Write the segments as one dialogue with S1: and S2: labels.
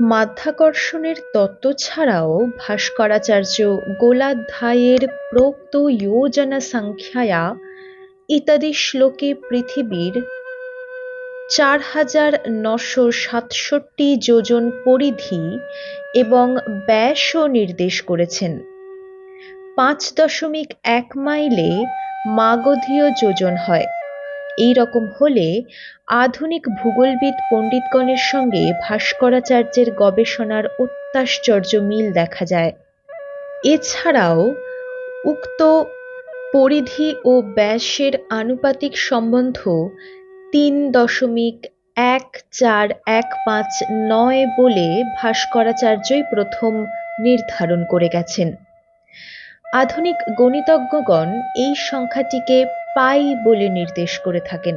S1: মাধ্যাকর্ষণের তত্ত্ব ছাড়াও ভাস্করাচার্য গোলাধ্যায়ের প্রোক্ত যোজনা সংখ্যায়া ইত্যাদি শ্লোকে পৃথিবীর চার হাজার নশো সাতষট্টি যোজন পরিধি এবং ব্যাসও নির্দেশ করেছেন। পাঁচ দশমিক এক মাইলে মাগধীয় যোজন হয়। এই রকম হলে আধুনিক ভূগোলবিদ পণ্ডিতগণের সঙ্গে ভাস্করাচার্যের গবেষণার অত্যাশ্চর্য মিল দেখা যায়। এছাড়াও উক্ত পরিধি ও ব্যাসের আনুপাতিক সম্বন্ধ তিন দশমিক এক চার এক পাঁচ নয় বলে ভাস্করাচার্যই প্রথম নির্ধারণ করে গেছেন। আধুনিক গণিতজ্ঞগণ এই সংখ্যাটিকে পাই বলে নির্দেশ করে থাকেন।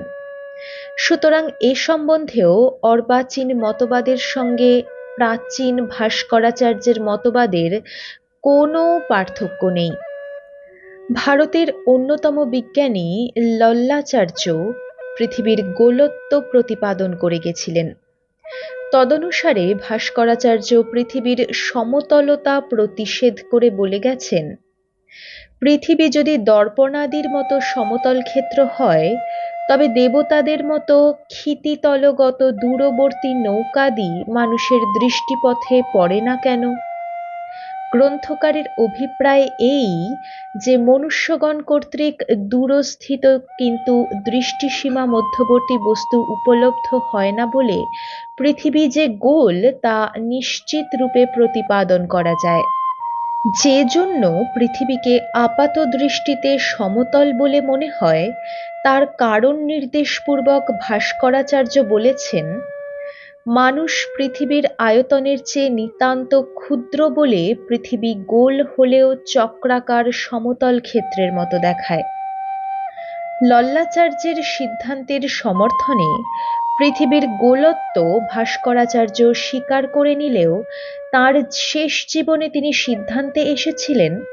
S1: সুতরাং এ সম্বন্ধেও অর্বাচীন মতবাদের সঙ্গে প্রাচীন ভাস্করাচার্যের মতবাদের কোনো পার্থক্য নেই। ভারতের অন্যতম বিজ্ঞানী লল্লাচার্য পৃথিবীর গোলত্ব প্রতিপাদন করে গেছিলেন। তদনুসারে ভাস্করাচার্য পৃথিবীর সমতলতা প্রতিষেধ করে বলে গেছেন পৃথিবী যদি দর্পণাদির মতো সমতল ক্ষেত্র হয়, তবে দেবতাদের মতো ক্ষিতিতলগত দূরবর্তী নৌকাদি মানুষের দৃষ্টিপথে পড়ে না কেন? গ্রন্থকারের অভিপ্রায় এই যে মনুষ্যগণ কর্তৃক দূরস্থিত কিন্তু দৃষ্টিসীমা মধ্যবর্তী বস্তু উপলব্ধ হয় না বলে পৃথিবী যে গোল, তা নিশ্চিত রূপে প্রতিপাদন করা যায়। যে জন্য পৃথিবীকে আপাত দৃষ্টিতে সমতল বলে মনে হয়, তার কারণ নির্দেশপূর্বক ভাস্করাচার্য বলেছেন, মানুষ পৃথিবীর আয়তনের চেয়ে নিতান্ত ক্ষুদ্র বলে পৃথিবী গোল হলেও চক্রাকার সমতল ক্ষেত্রের মতো দেখায়। লল্লাচার্যের সিদ্ধান্তের সমর্থনে পৃথিবীর গোলত্ব ভাস্করাচার্য স্বীকার করে নিলেও তার শেষ জীবনে তিনি সিদ্ধান্তে এসেছিলেন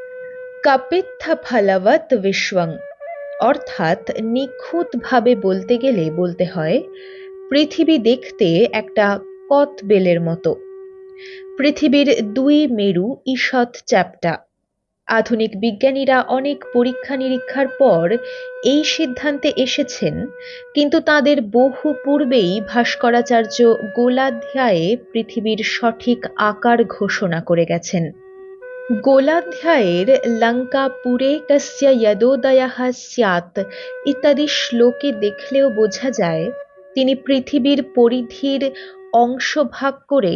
S1: কাপিত্থা ফালাবত বিশ্বং। অর্থাৎ নিখুঁতভাবে বলতে গেলে বলতে হয়, পৃথিবী দেখতে একটা কতবেলের মতো। পৃথিবীর দুই মেরু ঈষৎ চ্যাপ্টা। আধুনিক বিজ্ঞানীরা অনেক পরীক্ষা নিরীক্ষার পর এই সিদ্ধান্তে এসেছেন, কিন্তু তাদের বহু পূর্বেই ভাস্করাচার্য গোলাধ্যায়ে পৃথিবীর সঠিক আকার ঘোষণা করে গেছেন। গোলাধ্যায়ের লঙ্কা পুরে কস্য যদোদয়াহ স্যাৎ ইত্যাদি শ্লোকে দেখলেও বোঝা যায়, তিনি পৃথিবীর পরিধির অংশ ভাগ করে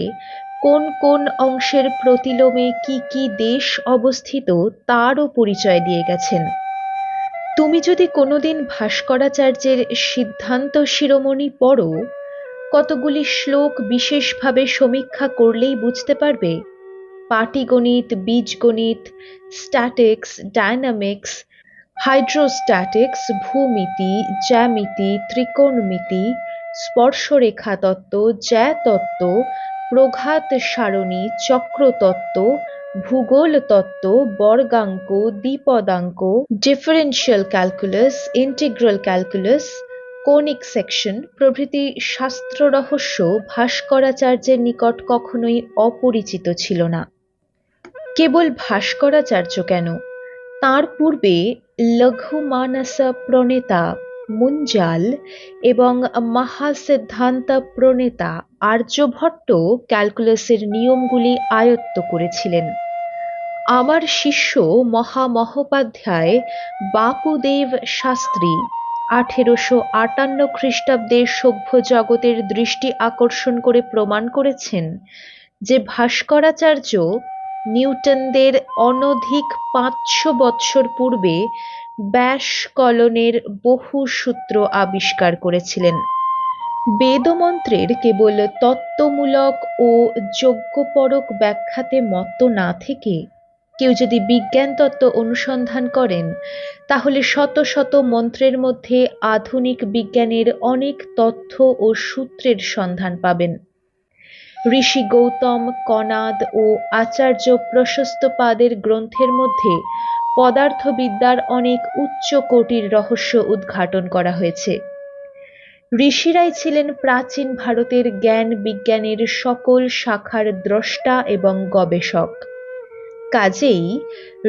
S1: কোন কোন অংশের প্রতিলোমে কি কি দেশ অবস্থিত তারও পরিচয় দিয়ে গেছেন। তুমি যদি কোনোদিন ভাস্করাচার্যের সিদ্ধান্ত শিরোমণি পড়ো, কতগুলি শ্লোক বিশেষভাবে সমীক্ষা করলেই বুঝতে পারবে। পাটিগণিত, বীজগণিত, স্ট্যাটিক্স, ডায়নামিক্স, হাইড্রোস্ট্যাটিক্স, ভূমিতি, জ্যামিতি, ত্রিকোণমিতি, স্পর্শরেখা তত্ত্ব জ্যাতত্ত্ব প্রঘাত সারণী, চক্রতত্ত্ব ভূগোল তত্ত্ব বর্গাঙ্ক, দ্বিপদাঙ্ক ডিফারেন্সিয়াল ক্যালকুলাস ইন্টিগ্রাল ক্যালকুলাস কৌণিক সেকশন প্রভৃতি শাস্ত্র রহস্য ভাস্করাচার্যের নিকট কখনোই অপরিচিত ছিল না। কেবল ভাস্করাচার্য কেন? তার পূর্বে লঘু লঘুমানস প্রণেতা মুঞ্জাল এবং মহাসিদ্ধান্ত প্রণেতা আর্যভট্ট ক্যালকুলাসের নিয়মগুলি আয়ত্ত করেছিলেন। আমার শিষ্য মহামহোপাধ্যায় বাপুদেব শাস্ত্রী আঠেরোশো আটান্ন খ্রিস্টাব্দে সভ্য জগতের দৃষ্টি আকর্ষণ করে প্রমাণ করেছেন যে ভাস্করাচার্য নিউটনদের অনধিক পাঁচশো বৎসর পূর্বে ব্যাসকলনের বহু সূত্র আবিষ্কার করেছিলেন। বেদমন্ত্রের কেবল তত্ত্বমূলক ও যজ্ঞপরক ব্যাখ্যাতে মত না থেকে কেউ যদি বিজ্ঞান তত্ত্ব অনুসন্ধান করেন, তাহলে শত শত মন্ত্রের মধ্যে আধুনিক বিজ্ঞানের অনেক তথ্য ও সূত্রের সন্ধান পাবেন। ঋষি গৌতম, কনাদ ও আচার্য প্রশস্তপাদের গ্রন্থের মধ্যে পদার্থবিদ্যার অনেক উচ্চ কোটির রহস্য উদ্ঘাটন করা হয়েছে। ঋষিরাই ছিলেন প্রাচীন ভারতের জ্ঞান বিজ্ঞানের সকল শাখার দ্রষ্টা এবং গবেষক। কাজেই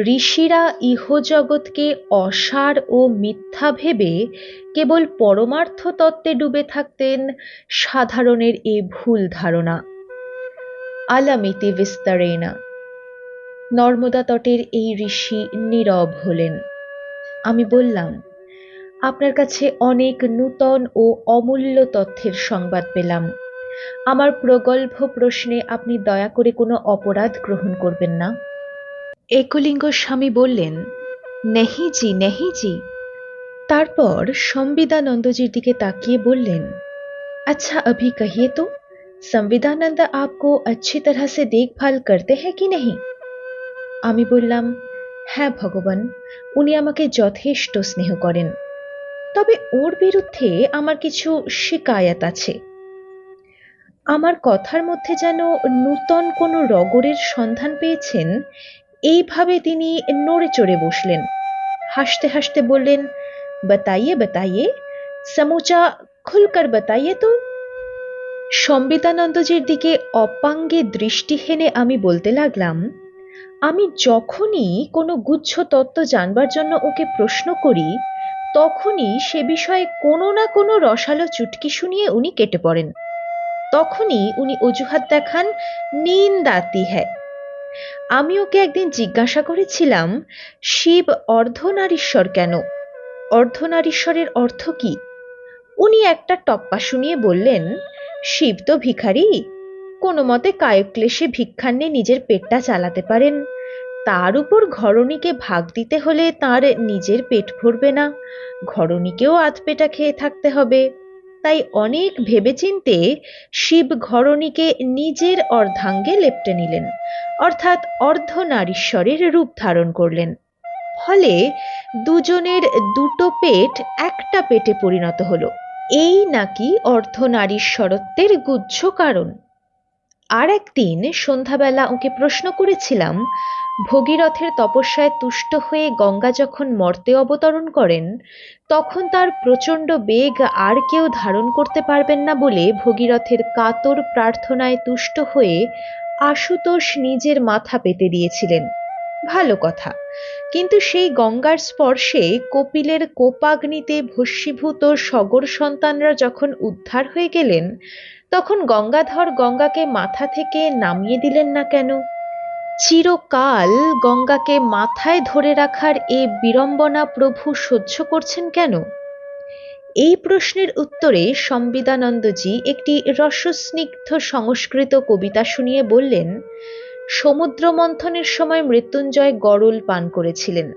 S1: ঋষিরা ইহজগৎকে অসার ও মিথ্যা ভেবে কেবল পরমার্থ তত্ত্বে ডুবে থাকতেন সাধারণের এ ভুল ধারণা। আলামিতি বিস্তারেনা। নর্মদা তটের এই ঋষি নীরব হলেন আমি বললাম আপনার কাছে অনেক নূতন ও অমূল্য তথ্যের সংবাদ পেলাম আমার প্রগল্ভ প্রশ্নে আপনি দয়া করে কোনো অপরাধ গ্রহণ করবেন না একলিঙ্গ স্বামী বললেন নেহি জি নেহি জি তারপর संविदानंदजी দিকে তাকিয়ে বললেন अच्छा अभी कहिए तो संविदानंद आपको अच्छी तरह से देखभाल करते हैं कि नहीं আমি বললাম হ্যাঁ ভগবান, উনি আমাকে যথেষ্ট স্নেহ করেন। তবে ওর বিরুদ্ধে আমার কিছু শিকায়াত আছে। আমার কথার মধ্যে যেন নূতন কোনো রগরের সন্ধান পেয়েছেন, এইভাবে তিনি নড়ে চড়ে বসলেন। হাসতে হাসতে বললেন, বাতাইয়ে বাতাইয়ে, সমুচা খুলকার বাতাইয়ে তো? সম্বিতানন্দজির দিকে অপাঙ্গে দৃষ্টি হেনে আমি বলতে লাগলাম আমি যখনই কোনো গুচ্ছ তত্ত্ব জানবার জন্য ওকে প্রশ্ন করি, তখনই সে বিষয়ে কোনো না কোনো রসালো চুটকি শুনিয়ে উনি কেটে পড়েন। তখনই উনি অজুহাত দেখান নিন্দাতি হ্যায় আমি ওকে একদিন জিজ্ঞাসা করেছিলাম, শিব অর্ধনারীশ্বর কেন? অর্ধনারীশ্বরের অর্থ কি? উনি একটা টপ্পা শুনিয়ে বললেন, শিব তো ভিখারি, কোনো মতে কায়ক্লেশে ভিক্ষান্নে নিজের পেটটা চালাতে পারেন। তার উপর ঘরণীকে ভাগ দিতে হলে তার নিজের পেট ভরবে না। ঘরণীকেও আধপেটা খেয়ে থাকতে হবে। তাই অনেক ভেবেচিন্তে শিব ঘরণীকে নিজের অর্ধাঙ্গে লেপটে নিলেন, অর্থাৎ অর্ধনারীশ্বরের রূপ ধারণ করলেন। ফলে দুজনের দুটো পেট একটা পেটে পরিণত হলো। এই নাকি অর্ধনারীশ্বরত্বের গুচ্ছ কারণ। আর একদিন সন্ধ্যাবেলা ওকে প্রশ্ন করেছিলাম, ভগীরথের তপস্যায় তুষ্ট হয়ে গঙ্গা যখন মর্তে অবতরণ করেন, তখন তার প্রচণ্ড বেগ আর কেউ ধারণ করতে পারবেন না বলে ভগীরথের কাতর প্রার্থনায় তুষ্ট হয়ে আশুতোষ নিজের মাথা পেতে দিয়েছিলেন। ভালো কথা, কিন্তু সেই গঙ্গার স্পর্শে কপিলের কোপাগ্নিতে ভস্মীভূত সগর সন্তানরা যখন উদ্ধার হয়ে গেলেন তখন গঙ্গাধর গঙ্গাকে মাথা থেকে নামিয়ে দিলেন না কেন? চিরকাল গঙ্গাকে মাথায় ধরে রাখার এ বিড়ম্বনা প্রভু সহ্য করছেন কেন? এই প্রশ্নের উত্তরে সম্বিদানন্দজি একটি রসস্নিগ্ধ সংস্কৃত কবিতা শুনিয়ে বললেন সমুদ্র মন্থনের সময় মৃত্যুঞ্জয় গরল পান করেছিলেন।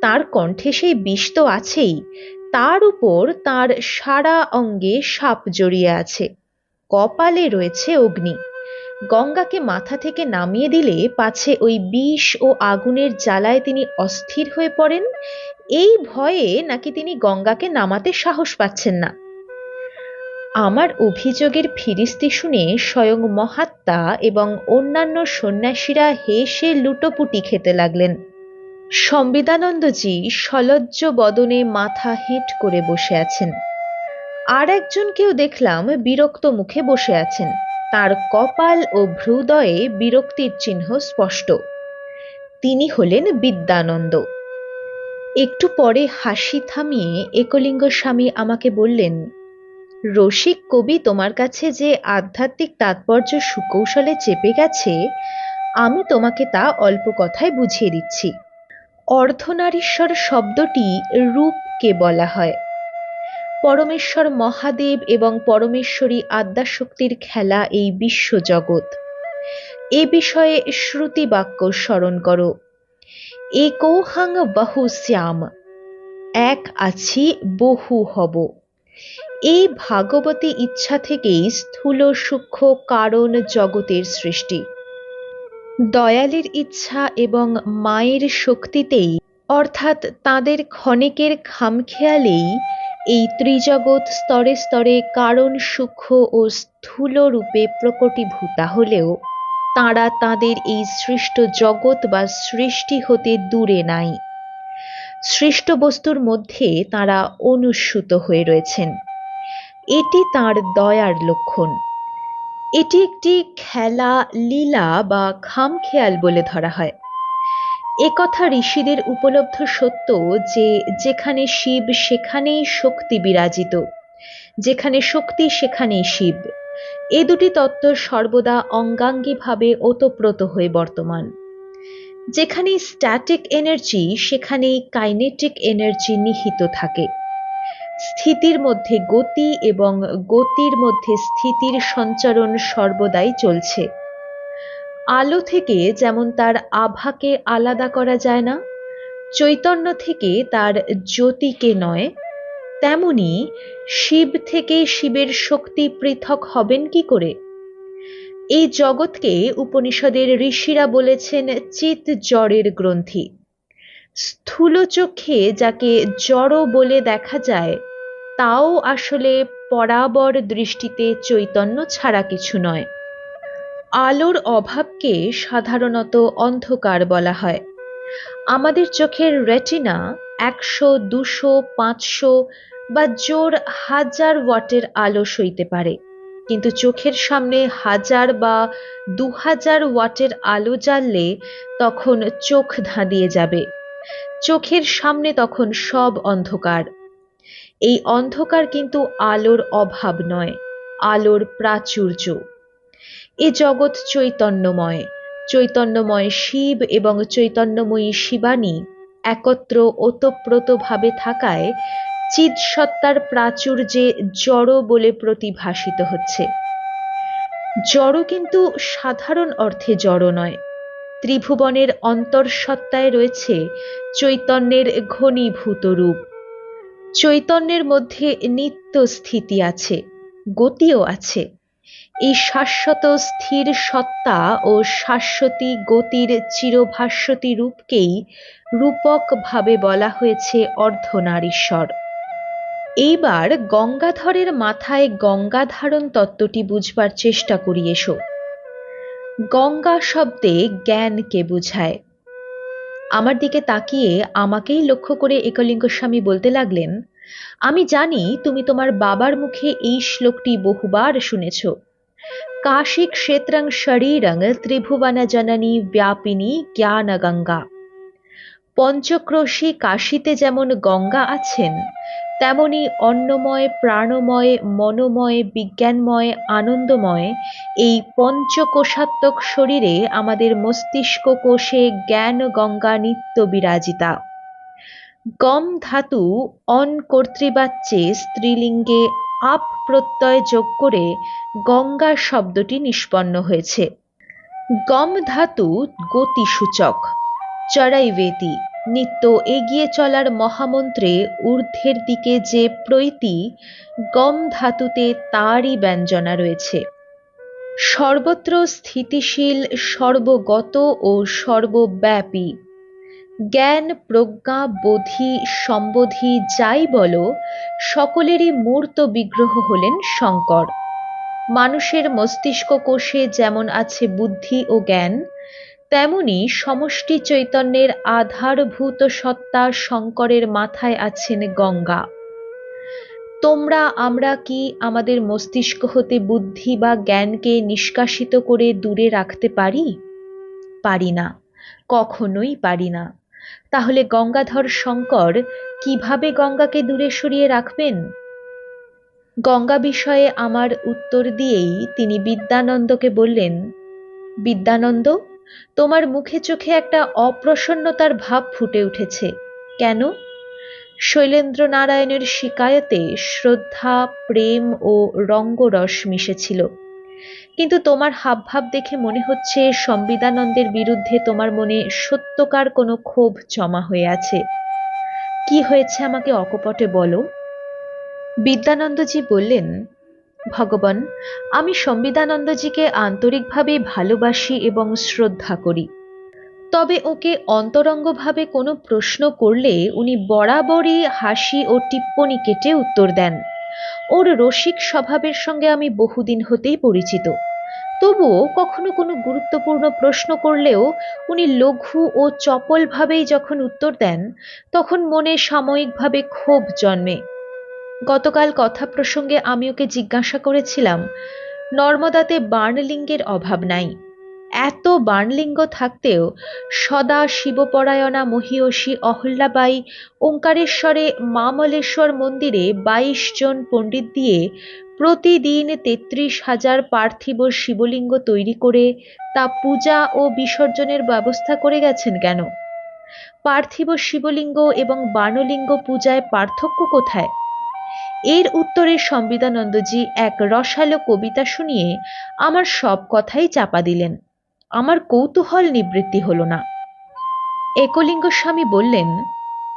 S1: তার কণ্ঠে সেই বিষ তো আছেই, তার উপর তার সারা অঙ্গে সাপ জড়িয়ে আছে। কপালে রয়েছে অগ্নি। গঙ্গাকে মাথা থেকে নামিয়ে দিলে পাছে ওই বিষ ও আগুনের জ্বালায় তিনি অস্থির হয়ে পড়েন। এই ভয়ে নাকি তিনি গঙ্গাকে নামাতে সাহস পাচ্ছেন না। আমার অভিযোগের ফিরিস্তি শুনে স্বয়ং মহাত্মা এবং অন্যান্য সন্ন্যাসীরা হেসে লুটোপুটি খেতে লাগলেন। সম্বিদানন্দজি সলজ্জ বদনে মাথা হেঁট করে বসে আছেন। আর একজনকেও দেখলাম বিরক্ত মুখে বসে আছেন। তার কপাল ও ভ্রুদয়ে বিরক্তির চিহ্ন স্পষ্ট। তিনি হলেন বিদ্যানন্দ। একটু পরে হাসি থামিয়ে একলিঙ্গ স্বামী আমাকে বললেন, রসিক কবি তোমার কাছে যে আধ্যাত্মিক তাৎপর্য সুকৌশলে চেপে গেছে, আমি তোমাকে তা অল্প কথায় বুঝিয়ে দিচ্ছি। অর্ধনারীশ্বর শব্দটি রূপকে বলা হয়। পরমেশ্বর মহাদেব এবং পরমেশ্বরী আদ্যাশক্তির খেলা এই বিশ্বজগৎ। এ বিষয়ে শ্রুতি বাক্য স্মরণ করো। একৌহাং বহু শ্যাম, এক আছি বহু হব। এই ভাগবতী ইচ্ছা থেকেই স্থূল সূক্ষ্ম কারণ জগতের সৃষ্টি। দয়ালের ইচ্ছা এবং মায়ের শক্তিতেই, অর্থাৎ তাদের ক্ষণেকের খামখেয়ালেই এই ত্রিজগৎ স্তরে স্তরে কারণ সূক্ষ্ম ও স্থূল রূপে প্রকটীভূতা হলেও তাঁরা তাদের এই সৃষ্ট জগৎ বা সৃষ্টি হতে দূরে নাই। সৃষ্ট বস্তুর মধ্যে তাঁরা অনুস্যুত হয়ে রয়েছেন। এটি তার দয়ার লক্ষণ। এটি একটি খেলা, লীলা বা খামখেয়াল বলে ধরা হয়। একথা ঋষিদের উপলব্ধ সত্য যে যেখানে শিব, সেখানেই শক্তি বিরাজিত। যেখানে শক্তি, সেখানেই শিব। এ দুটি তত্ত্ব সর্বদা অঙ্গাঙ্গীভাবে ওতপ্রোত হয়ে বর্তমান। যেখানে স্ট্যাটিক এনার্জি সেখানেই কাইনেটিক এনার্জি নিহিত থাকে। স্থিতির মধ্যে গতি এবং গতির মধ্যে স্থিতির সঞ্চারণ সর্বদাই চলছে। আলো থেকে যেমন তার আভাকে আলাদা করা যায় না, চৈতন্য থেকে তার জ্যোতিকে নয়, তেমনি শিব থেকে শিবের শক্তি পৃথক হবেন কি করে? এই জগৎকে উপনিষদের ঋষিরা বলেছেন চিত জড়ের গ্রন্থি। স্থূল চোখে যাকে জড় বলে দেখা যায়, তাও আসলে পরাবর দৃষ্টিতে চৈতন্য ছাড়া কিছু নয়। আলোর অভাবকে সাধারণত অন্ধকার বলা হয়। আমাদের চোখের রেটিনা একশো, দুশো, পাঁচশো বা জোর হাজার ওয়াটের আলো সইতে পারে। কিন্তু চোখের সামনে হাজার বা দু হাজার ওয়াটের আলো জ্বাললে তখন চোখ ধাঁধিয়ে যাবে। চোখের সামনে তখন সব অন্ধকার। এই অন্ধকার কিন্তু আলোর অভাব নয়, আলোর প্রাচুর্য। এ জগৎ চৈতন্যময়। চৈতন্যময় শিব এবং চৈতন্যময়ী শিবানী একত্র ওতপ্রোতভাবে থাকায় চিৎসত্তার প্রাচুর্যে জড় বলে প্রতিভাসিত হচ্ছে। জড় কিন্তু সাধারণ অর্থে জড় নয়। ত্রিভুবনের অন্তর্সত্তায় রয়েছে চৈতন্যের ঘনীভূত রূপ। চৈতন্যের মধ্যে নিত্য স্থিতি আছে, গতিও আছে। এই শাশ্বত স্থির সত্তা ও শাশ্বতী গতির চিরভাস্বতী রূপকেই রূপক ভাবে বলা হয়েছে অর্ধনারীশ্বর। এইবার গঙ্গাধরের মাথায় গঙ্গাধারণ তত্ত্বটি বুঝবার চেষ্টা করি এসো। গঙ্গা শব্দে জ্ঞানকে বুঝায়? আমার দিকে তাকিয়ে আমাকেই লক্ষ্য করে একলিঙ্গ স্বামী বলতে লাগলেন, আমি জানি তুমি তোমার বাবার মুখে এই শ্লোকটি বহুবার শুনেছ। কাশী ক্ষেত্রং শরীরং ত্রিভুবন জননী ব্যাপিনী জ্ঞান পঞ্চক্রোশী কাশীতে যেমন গঙ্গা আছেন, তেমনি অন্নময়, প্রাণময়, মনোময়, বিজ্ঞানময়, আনন্দময় এই পঞ্চকোষাত্মক শরীরে আমাদের মস্তিষ্ক কোষে জ্ঞান গঙ্গা নিত্য বিরাজিতা। গম ধাতু অন কর্তৃবাচ্যে স্ত্রীলিঙ্গে আপ প্রত্যয় যোগ করে গঙ্গা শব্দটি নিষ্পন্ন হয়েছে। গম ধাতু গতিসূচক চড়াইবেতি নিত্য এগিয়ে চলার মহামন্ত্রে ঊর্ধ্বের দিকে যে প্রৈতি, গম ধাতুতে তারই ব্যঞ্জনা রয়েছে। সর্বত্র স্থিতিশীল, সর্বগত ও সর্বব্যাপী জ্ঞান প্রজ্ঞা বোধি সম্বোধি যাই বলো, সকলেরই মূর্ত বিগ্রহ হলেন শঙ্কর। মানুষের মস্তিষ্ক কোষে যেমন আছে বুদ্ধি ও জ্ঞান, তেমনি সমষ্টি চৈতন্যের আধারভূত সত্তা শঙ্করের মাথায় আছেন গঙ্গা। তোমরা, আমরা কি আমাদের মস্তিষ্ক হতে বুদ্ধি বা জ্ঞানকে নিষ্কাশিত করে দূরে রাখতে পারি? পারি না, কখনোই পারি না। তাহলে গঙ্গাধর শঙ্কর কীভাবে গঙ্গাকে দূরে সরিয়ে রাখবেন? গঙ্গা বিষয়ে আমার উত্তর দিয়েই তিনি বিদ্যানন্দকে বললেন, বিদ্যানন্দ, তোমার মুখে চোখে একটা অপ্রসন্নতার ভাব ফুটে উঠেছে। কেন? শৈলেন্দ্র নারায়ণের শিকায়তে শ্রদ্ধা, প্রেম ও রঙ্গরস মিশেছিল। কিন্তু তোমার হাবভাব দেখে মনে হচ্ছে সংবিধানন্দের বিরুদ্ধে তোমার মনে সত্যকার কোনো ক্ষোভ জমা হয়ে আছে। কি হয়েছে আমাকে অকপটে বলো? বিদ্যানন্দজি বললেন, ভগবান, আমি সংবিধানন্দজিকে আন্তরিকভাবে ভালোবাসি এবং শ্রদ্ধা করি। তবে ওকে অন্তরঙ্গভাবে কোনো প্রশ্ন করলে উনি বরাবরই হাসি ও টিপ্পনি কেটে উত্তর দেন। ওর রসিক স্বভাবের সঙ্গে আমি বহুদিন হতেই পরিচিত। তবুও কখনো কোনো গুরুত্বপূর্ণ প্রশ্ন করলেও উনি লঘু ও চপলভাবেই যখন উত্তর দেন, তখন মনে সাময়িকভাবে ক্ষোভ জন্মে। গতকাল কথা প্রসঙ্গে আমি ওকে জিজ্ঞাসা করেছিলাম, নর্মদাতে বার্নলিঙ্গের অভাব নাই? এত বার্নলিঙ্গ থাকতেও সদা শিবপরায়ণা মহিয়সী অহল্যাবাই ওঙ্কারেশ্বরে মামলেশ্বর মন্দিরে বাইশ জন পণ্ডিত দিয়ে প্রতিদিন তেত্রিশ হাজার পার্থিব শিবলিঙ্গ তৈরি করে তা পূজা ও বিসর্জনের ব্যবস্থা করে গেছেন কেন? পার্থিব শিবলিঙ্গ এবং বাণলিঙ্গ পূজায় পার্থক্য কোথায়? এর উত্তরে সংবিধানন্দজি এক রসালো কবিতা শুনিয়ে আমার সব কথাই চাপা দিলেন। আমার কৌতূহল নিবৃত্তি হল না। একলিঙ্গ স্বামী বললেন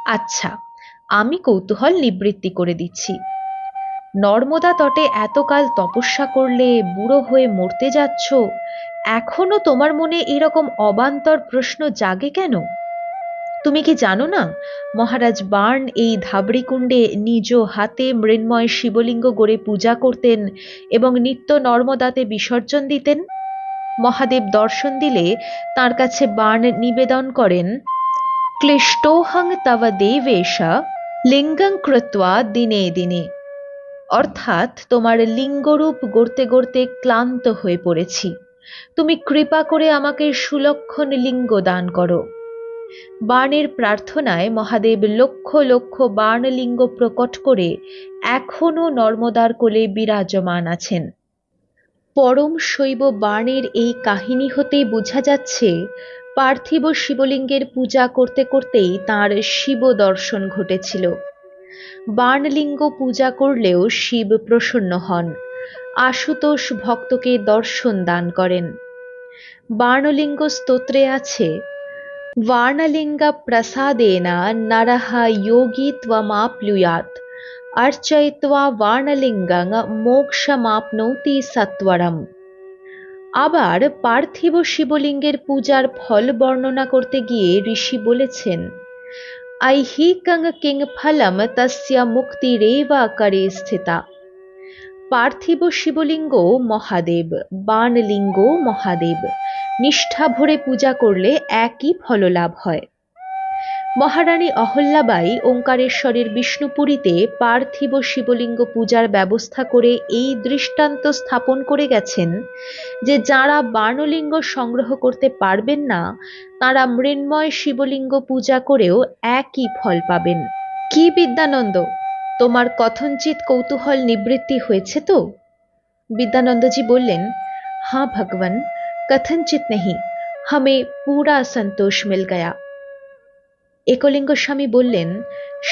S1: আচ্ছা আমি কৌতূহল নিবৃত্তি করে দিচ্ছি। নর্মদা তটে এতকাল তপস্যা করলে বুড়ো হয়ে মরতে যাচ্ছ, এখনও তোমার মনে এরকম অবান্তর প্রশ্ন জাগে কেন? তুমি কি জানো না, মহারাজ বার্ন এই ধাবড়িকুণ্ডে নিজ হাতে মৃন্ময় শিবলিঙ্গ গড়ে পূজা করতেন এবং নিত্য নর্মদাতে বিসর্জন দিতেন? মহাদেব দর্শন দিলে তার কাছে বার্ন নিবেদন করেন, ক্লিষ্টোহং তব দেবেশা, লিঙ্গং কৃত্বা দিনে দিনে। অর্থাৎ তোমার লিঙ্গরূপ গড়তে গড়তে ক্লান্ত হয়ে পড়েছি। তুমি কৃপা করে আমাকে সুলক্ষণ লিঙ্গ দান করো। বাণের প্রার্থনায় মহাদেব লক্ষ লক্ষ বাণলিঙ্গ প্রকট করে এখনও নর্মদার কোলে বিরাজমান আছেন। পরম শৈব বাণের এই কাহিনী হতেই বোঝা যাচ্ছে, পার্থিব শিবলিঙ্গের পূজা করতে করতেই তার শিব দর্শন ঘটেছিল। বাণলিঙ্গ পূজা করলেও শিব প্রসন্ন হন, আশুতোষ ভক্তকে দর্শন দান করেন। বাণলিঙ্গ স্তোত্রে আছে, বাণালিঙ্গা প্রসাদে না নারাহা যোগী ত্বমাপ্লুয়াত। অর্চয়িত্বা বার্ণলিঙ্গং মোক্ষমাপনৌতি সত্বরম আবার পার্থিব শিবলিঙ্গের পূজার ফল বর্ণনা করতে গিয়ে ঋষি বলেছেন, আইহিকং কিং ফলম তস্য মুক্তিরেবা করে স্থিতা। পার্থিব শিবলিঙ্গ মহাদেব, বানলিঙ্গ মহাদেব নিষ্ঠা ভরে পূজা করলে একই ফললাভ হয়। মহারানী অহল্যাবাই ওঙ্কারেশ্বরের বিষ্ণুপুরীতে পার্থিব শিবলিঙ্গ পূজার ব্যবস্থা করে এই দৃষ্টান্ত স্থাপন করে গেছেন যে যারা বার্ণলিঙ্গ সংগ্রহ করতে পারবেন না, তারা মৃন্ময় শিবলিঙ্গ পূজা করেও একই ফল পাবেন। কি বিদ্যানন্দ, তোমার কথঞ্চিত কৌতূহল নিবৃত্তি হয়েছে তো? বিদ্যানন্দজি বললেন হাঁ ভগবান কথঞ্চিত নেহি হমে পুরা সন্তোষ মিল গয়া। একলিঙ্গ স্বামী বললেন,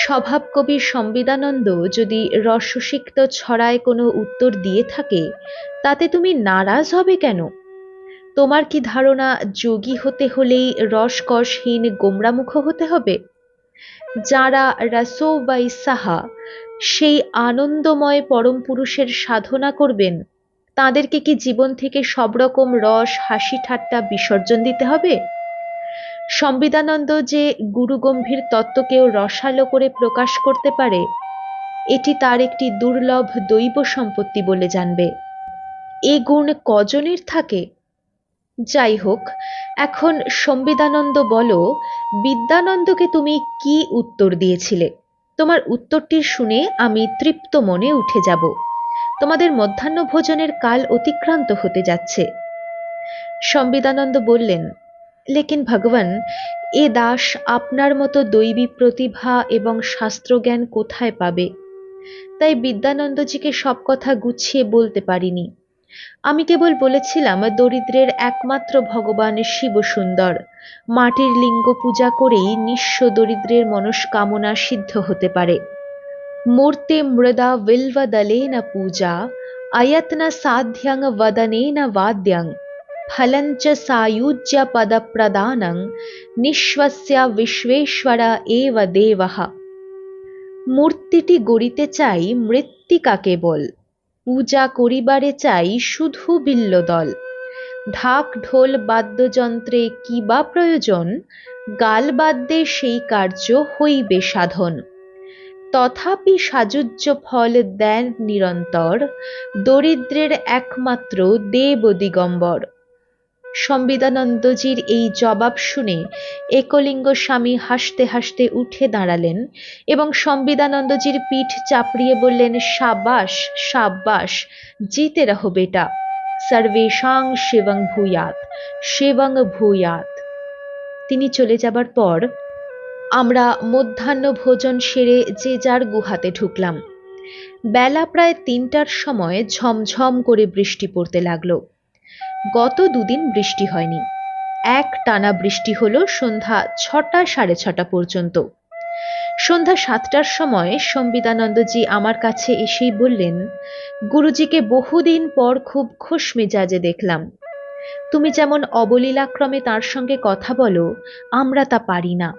S1: স্বভাব কবি সংবিদানন্দ যদি রসসিক্ত ছড়ায় কোনো উত্তর দিয়ে থাকে, তাতে তুমি নারাজ হবে কেন? তোমার কি ধারণা যোগী হতে হলেই রসকসহীন গোমরামুখ হতে হবে? যারা রাসো বা ইসাহা সেই আনন্দময় পরম পুরুষের সাধনা করবেন, তাদেরকে কি জীবন থেকে সব রকম রস, হাসি ঠাট্টা বিসর্জন দিতে হবে? সংবিদানন্দ যে গুরুগম্ভীর তত্ত্বকেও রসালো করে প্রকাশ করতে পারে, এটি তার একটি দুর্লভ দৈব সম্পত্তি বলে জানবে। এ গুণ কজনের থাকে? যাই হোক, এখন সংবিদানন্দ বলো, বিদ্যানন্দকে তুমি কি উত্তর দিয়েছিলে? তোমার উত্তরটি শুনে আমি তৃপ্ত মনে উঠে যাব। তোমাদের মধ্যাহ্ন ভোজনের কাল অতিক্রান্ত হতে যাচ্ছে। সংবিদানন্দ বললেন লেকিন ভগবান, এ দাস আপনার মতো দৈবী প্রতিভা এবং শাস্ত্রজ্ঞান কোথায় পাবে? তাই বিদ্যানন্দজিকে সব কথা গুছিয়ে বলতে পারিনি। আমি কেবল বলেছিলাম, দরিদ্রের একমাত্র ভগবান শিবসুন্দর। মাটির লিঙ্গ পূজা করেই নিঃস্ব দরিদ্রের মনস্কামনা সিদ্ধ হতে পারে। মূর্তে মৃদা বিলবদলে না পূজা, আয়াতনা সাধ্যাং বদনে না বাদ্যাং। फलञ्च सायुज्य पदप्रदानं নিঃস্বস্য বিশ্বেশ্বর এব দেবः মূর্তিটি গড়িতে চাই মৃত্তিকা কেবল পূজা করিবারে চাই শুধু বিল্লদল ঢাক ঢোল বাদ্যযন্ত্রে কি বা প্রয়োজন গাল বাদ্যে সেই কার্য হইবে সাধন তথাপি সাজুজ্য ফল দেন নিরন্তর দরিদ্রের একমাত্র দেব দিগম্বর সম্বিদানন্দজির এই জবাব শুনে একলিঙ্গ স্বামী হাসতে হাসতে উঠে দাঁড়ালেন এবং সম্বিদানন্দজির পিঠ চাপড়িয়ে বললেন সাব্বাস সাব্বাস জিতে রহো বেটা। সর্বেশাং শিবং ভূয়াত শিবং ভূয়াত। তিনি চলে যাবার পর আমরা মধ্যাহ্ন ভোজন সেরে যে যার গুহাতে ঢুকলাম। বেলা প্রায় তিনটার সময় ঝমঝম করে বৃষ্টি পড়তে লাগল। গত দুদিন বৃষ্টি হয়নি। এক টানা বৃষ্টি হলো সন্ধ্যা ছটা সাড়ে ছটা পর্যন্ত। সন্ধ্যা সাতটার সময় সম্বিদানন্দজি আমার কাছে এসেই বললেন, গুরুজিকে বহুদিন পর খুব খুশ মেজাজে দেখলাম। তুমি যেমন অবলীলাক্রমে তার সঙ্গে কথা বলো, আমরা তা পারি না।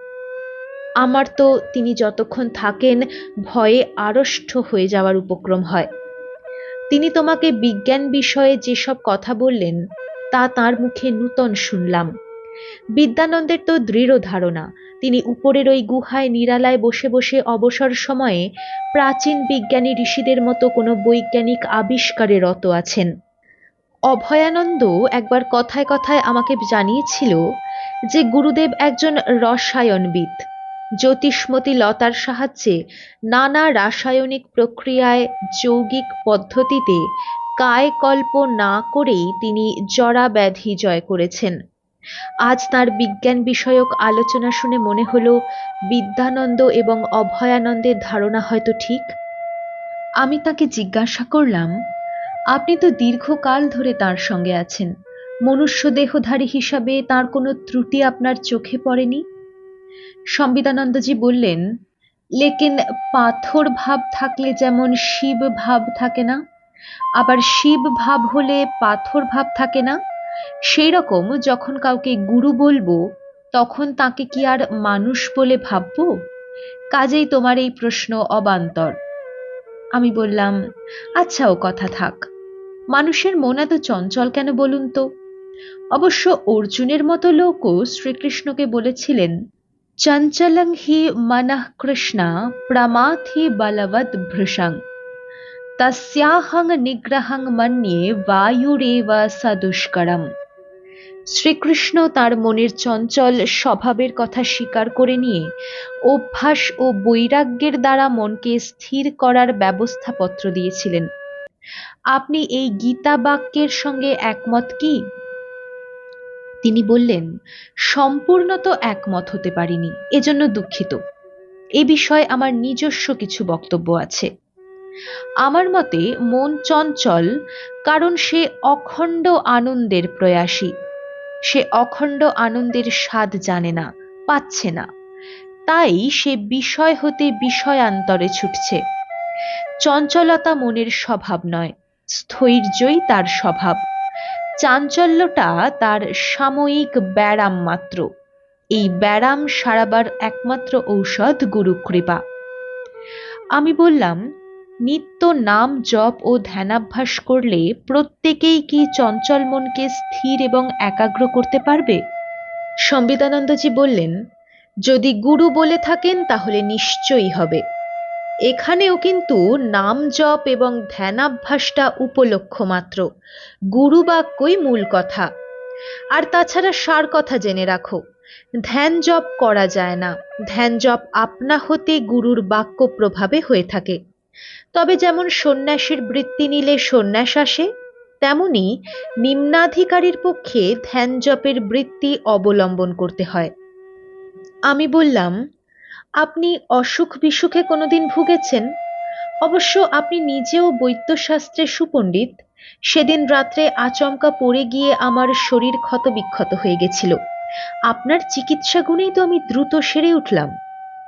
S1: আমার তো তিনি যতক্ষণ থাকেন, ভয়ে আড়ষ্ট হয়ে যাওয়ার উপক্রম হয়। তিনি তোমাকে বিজ্ঞান বিষয়ে যেসব কথা বললেন, তা তার মুখে নূতন শুনলাম। বিদ্যানন্দের তো দৃঢ় ধারণা, তিনি উপরের ওই গুহায় নিরালায় বসে বসে অবসর সময়ে প্রাচীন বিজ্ঞানী ঋষিদের মতো কোনো বৈজ্ঞানিক আবিষ্কারে রত আছেন। অভয়ানন্দ একবার কথায় কথায় আমাকে জানিয়েছিল যে গুরুদেব একজন রসায়নবিদ। জ্যোতিষ্মতী লতার সাহায্যে নানা রাসায়নিক প্রক্রিয়ায় যৌগিক পদ্ধতিতে কায়কল্প না করেই তিনি জরা ব্যাধি জয় করেছেন। আজ তার বিজ্ঞান বিষয়ক আলোচনা শুনে মনে হলো, বিদ্যানন্দ এবং অভয়ানন্দের ধারণা হয়তো ঠিক? আমি তাকে জিজ্ঞাসা করলাম, আপনি তো দীর্ঘকাল ধরে তার সঙ্গে আছেন মনুষ্য দেহধারী হিসাবে তার কোনো ত্রুটি আপনার চোখে পড়েনি? সম্বিদানন্দজি বললেন, লেকিন পাথর ভাব থাকলে যেমন শিব ভাব থাকে না, আবার শিব ভাব হলে পাথর ভাব থাকে না। সেই রকম যখন কাউকে গুরু বলব, তখন তাকে কি আর মানুষ বলে ভাববো? কাজেই তোমার এই প্রশ্ন অবান্তর। আমি বললাম আচ্ছা ও কথা থাক। মানুষের মন এত চঞ্চল কেন বলুন তো? অবশ্য অর্জুনের মতো লোকও শ্রীকৃষ্ণকে বলেছিলেন চঞ্চলং হি মনঃ কৃষ্ণা প্রমাথি বলবৎ ভৃশং তস্যাহং নিগ্রহং মন্যে বায়ুরেব সদুষ্করম শ্রীকৃষ্ণ তার মনের চঞ্চল স্বভাবের কথা স্বীকার করে নিয়ে অভ্যাস ও বৈরাগ্যের দ্বারা মনকে স্থির করার ব্যবস্থাপত্র দিয়েছিলেন। আপনি এই গীতা বাক্যের সঙ্গে একমত কি? তিনি বললেন, সম্পূর্ণ তো একমত হতে পারিনি, এজন্য দুঃখিত। এ বিষয়ে আমার নিজস্ব কিছু বক্তব্য আছে। আমার মতে মন চঞ্চল, কারণ সে অখণ্ড আনন্দের প্রয়াসী। সে অখণ্ড আনন্দের স্বাদ জানে না, পাচ্ছে না। তাই সে বিষয় হতে বিষয়ান্তরে ছুটছে। চঞ্চলতা মনের স্বভাব নয়, স্থৈর্যই তার স্বভাব। চাঞ্চল্যটা তার সাময়িক ব্যারাম মাত্র। এই ব্যারাম সারাবার একমাত্র ঔষধ গুরুকৃপা। আমি বললাম, নিত্য নাম জপ ও ধ্যানাভ্যাস করলে প্রত্যেকেই কি চঞ্চল মনকে স্থির এবং একাগ্র করতে পারবে? সম্বিদানন্দজি বললেন, যদি গুরু বলে থাকেন তাহলে নিশ্চয়ই হবে। এখানেও কিন্তু নাম জপ এবং ধ্যানাভ্যাসটা উপলক্ষ মাত্র। গুরু বাক্যই মূল কথা। আর তাছাড়া সার কথা জেনে রাখো, ধ্যান জপ করা যায় না। ধ্যান জপ আপনা হতে গুরুর বাক্য প্রভাবে হয়ে থাকে। তবে যেমন সন্ন্যাসীর বৃত্তি নিলে সন্ন্যাস আসে, তেমনি নিম্নাধিকারীর পক্ষে ধ্যান জপের বৃত্তি অবলম্বন করতে হয়। আমি বললাম আপনি অসুখ বিসুখে কোনোদিন ভুগেছেন? অবশ্য আপনি নিজেও বৈদ্যশাস্ত্রে সুপণ্ডিত। সেদিন রাত্রে আচমকা পড়ে গিয়ে আমার শরীর ক্ষতবিক্ষত হয়ে গেছিল। আপনার চিকিৎসা গুণেই তো আমি দ্রুত সেরে উঠলাম।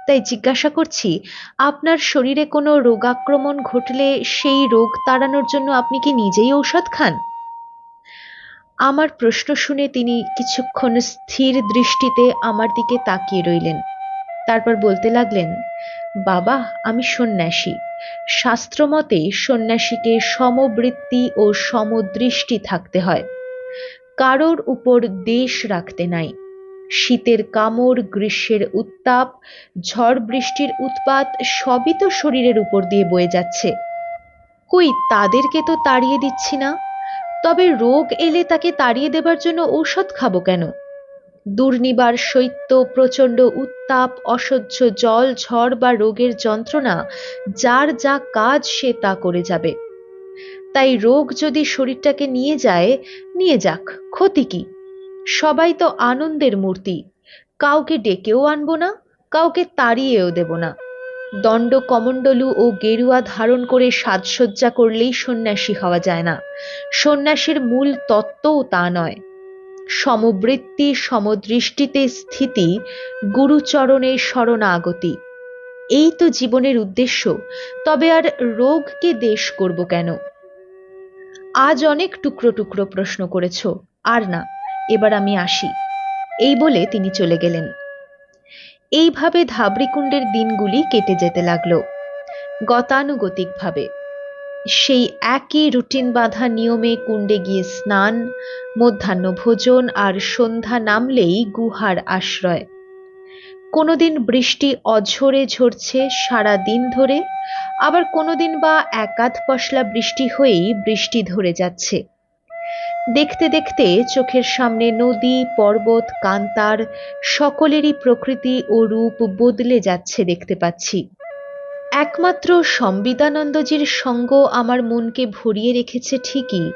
S1: তাই জিজ্ঞাসা করছি, আপনার শরীরে কোনো রোগাক্রমণ ঘটলে সেই রোগ তাড়ানোর জন্য আপনি কি নিজেই ঔষধ খান? আমার প্রশ্ন শুনে তিনি কিছুক্ষণ স্থির দৃষ্টিতে আমার দিকে তাকিয়ে রইলেন। তারপর বলতে লাগলেন, বাবা, আমি সন্ন্যাসী। শাস্ত্রমতে সন্ন্যাসীকে সমবৃত্তি ও সমদৃষ্টি থাকতে হয়। কারোর উপর দেশ রাখতে নাই। শীতের কামড়, গ্রীষ্মের উত্তাপ, ঝড় বৃষ্টির উৎপাত সবই তো শরীরের উপর দিয়ে বয়ে যাচ্ছে। কই তাদেরকে তো তাড়িয়ে দিচ্ছি না? তবে রোগ এলে তাকে তাড়িয়ে দেবার জন্য ঔষধ খাব কেন? দুর্নিবার শৈত্য, প্রচণ্ড উত্তাপ, অসহ্য জল, ঝড় বা রোগের যন্ত্রণা, যার যা কাজ সে তা করে যাবে। তাই রোগ যদি শরীরটাকে নিয়ে যায়, নিয়ে যাক, ক্ষতি কি? সবাই তো আনন্দের মূর্তি। কাউকে ডেকেও আনব না, কাউকে তাড়িয়েও দেব না। দণ্ড কমণ্ডলু ও গেরুয়া ধারণ করে সাজসজ্জা করলেই সন্ন্যাসী হওয়া যায় না। সন্ন্যাসীর মূল তত্ত্বও তা নয়। সমবৃত্তি সমদৃষ্টিতে স্থিতি গুরুচরণে শরণাগতি। এই তো জীবনের উদ্দেশ্য, তবে আর রোগকে দেশ করব কেন? আজ অনেক টুকরো টুকরো প্রশ্ন করেছ, আর না, এবার আমি আসি। এই বলে তিনি চলে গেলেন। এইভাবে ধাবড়িকুণ্ডের দিনগুলি কেটে যেতে লাগল, গতানুগতিকভাবে। সেই একই রুটিন বাঁধা নিয়মে কুণ্ডে গিয়ে স্নান, মধ্যাহ্ন ভোজন আর সন্ধ্যা নামলেই গুহার আশ্রয়। কোনোদিন বৃষ্টি অঝরে ঝরছে সারা দিন ধরে, আবার কোনোদিন বা একাধ পশলা বৃষ্টি হয়েই বৃষ্টি ধরে যাচ্ছে। দেখতে দেখতে চোখের সামনে নদী, পর্বত, কান্তার, সকলেরই প্রকৃতি ও রূপ বদলে যাচ্ছে দেখতে পাচ্ছি। একমাত্র সম্বিদানন্দজির সঙ্গ আমার মনকে ভরিয়ে রেখেছে ঠিকই,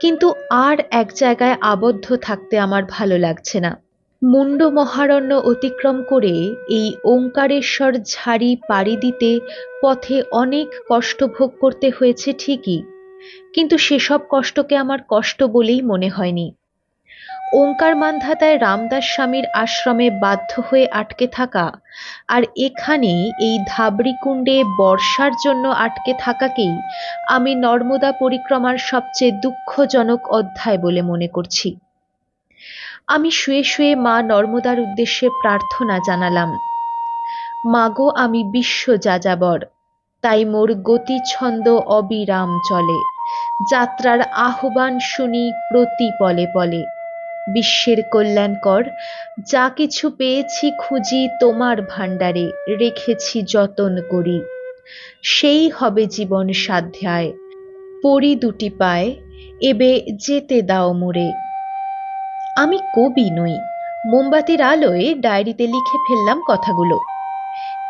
S1: কিন্তু আর এক জায়গায় আবদ্ধ থাকতে আমার ভালো লাগছে না। মুন্ড মহারণ্য অতিক্রম করে এই ওঙ্কারেশ্বর ঝাড়ি পাড়ি দিতে পথে অনেক কষ্ট ভোগ করতে হয়েছে ঠিকই, কিন্তু সেসব কষ্টকে আমার কষ্ট বলেই মনে হয়নি। ওঙ্কার মান্ধাতায় রামদাস স্বামীর আশ্রমে বাধ্য হয়ে আটকে থাকা। আর এখানে এই ধাবড়িকুণ্ডে বর্ষার জন্য আটকে থাকাকেই আমি নর্মদা পরিক্রমার সবচেয়ে দুঃখজনক অধ্যায় বলে মনে করছি। আমি শুয়ে শুয়ে মা নর্মদার উদ্দেশ্যে প্রার্থনা জানালাম, মাগো আমি বিশ্ব যাযাবর, তাই মোর গতিছন্দ অবিরাম চলে। যাত্রার আহ্বান শুনি প্রতি পলে পলে। বিশ্বের কল্যাণকর যা কিছু পেয়েছি খুঁজি তোমার ভাণ্ডারে, রেখেছি যতন করি। সেই হবে জীবন সাধ্যায়। পরি দুটি পায়, এবে যেতে দাও মোরে। আমি কবি নই। মোমবাতির আলোয় ডায়েরিতে লিখে ফেললাম কথাগুলো।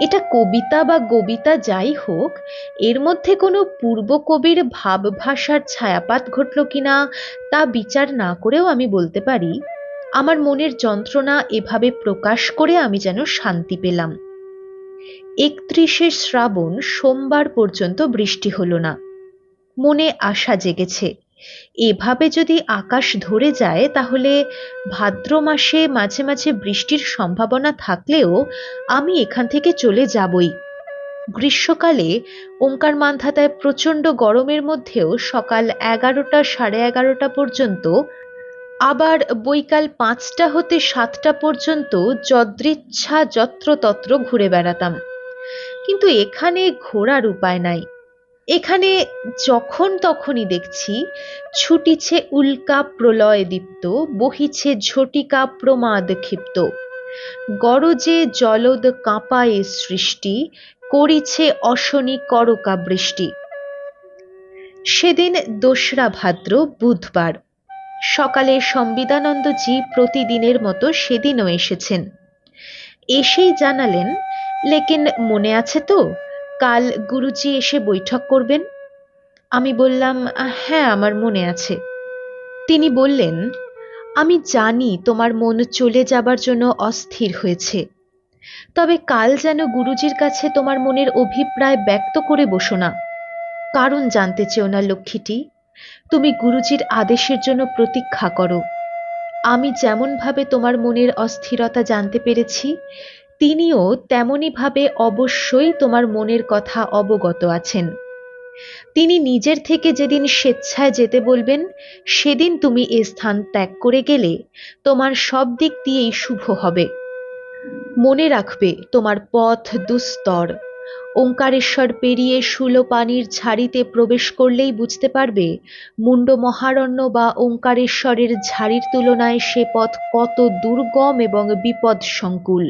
S1: এটা কবিতা বা গবিতা যাই হোক, এর মধ্যে কোনো পূর্ব কবির ভাব ভাষার ছায়াপাত ঘটল কিনা তা বিচার না করেও আমি বলতে পারি, আমার মনের যন্ত্রণা এভাবে প্রকাশ করে আমি যেন শান্তি পেলাম। একত্রিশে শ্রাবণ সোমবার পর্যন্ত বৃষ্টি হলো না। মনে আশা জেগেছে। এভাবে যদি আকাশ ধরে যায়, তাহলে ভাদ্র মাসে মাঝে মাঝে বৃষ্টির সম্ভাবনা থাকলেও আমি এখান থেকে চলে যাবই। গ্রীষ্মকালে ওঙ্কার মান্ধাতায় প্রচণ্ড গরমের মধ্যেও সকাল এগারোটা সাড়ে এগারোটা পর্যন্ত, আবার বৈকাল পাঁচটা হতে সাতটা পর্যন্ত যদৃচ্ছা যত্রতত্র ঘুরে বেড়াতাম। কিন্তু এখানে ঘোরার উপায় নাই। এখানে যখন তখনই দেখছি, ছুটিছে উল্কা প্রলয় দীপ্ত, বহিছে ঝটিকা প্রমাদ ক্ষিপ্ত। গরজে জলদ কাঁপায় সৃষ্টি, করিছে অশনি করকা বৃষ্টি। সেদিন দোসরা ভাদ্র, বুধবার। সকালে সম্বিদানন্দজি প্রতিদিনের মতো সেদিনও এসেছেন। এসেই জানালেন, লেকিন মনে আছে তো? কাল গুরুজি এসে বৈঠক করবেন? আমি বললাম হ্যাঁ আমার মনে আছে। তিনি বললেন, আমি জানি তোমার মন চলে যাবার জন্য অস্থির হয়েছে। তবে কাল যেন গুরুজির কাছে তোমার মনের অভিপ্রায় ব্যক্ত করে বসো না। কারণ জানতে চেও না, লক্ষ্মীটি, তুমি গুরুজির আদেশের জন্য প্রতীক্ষা করো। আমি যেমনভাবে তোমার মনের অস্থিরতা জানতে পেরেছি তিনিও তেমনইভাবে অবশ্যই তোমার মনের কথা অবগত আছেন। তিনি নিজের থেকে যেদিন স্বেচ্ছায় যেতে বলবেন, সেদিন তুমি এ স্থান ত্যাগ করে গেলে তোমার সব দিক দিয়েই শুভ হবে। মনে রাখবে, তোমার পথ দুস্তর। ওঙ্কারেশ্বর পেরিয়ে পানির ঝাড়িতে প্রবেশ করলেই বুঝতে পারবে, মুন্ড মহারণ্য বা ওঙ্কারেশ্বরের ঝাড়ির তুলনায় সে পথ কত দুর্গম এবং বিপদ সংকুল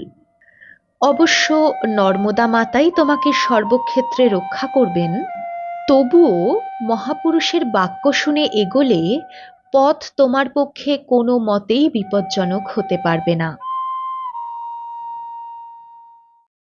S1: অবশ্য নর্মদা মাতাই তোমাকে সর্বক্ষেত্রে রক্ষা করবেন। তবুও মহাপুরুষের বাক্য শুনে এগোলে পথ তোমার পক্ষে কোনো মতেই বিপজ্জনক হতে পারবে না।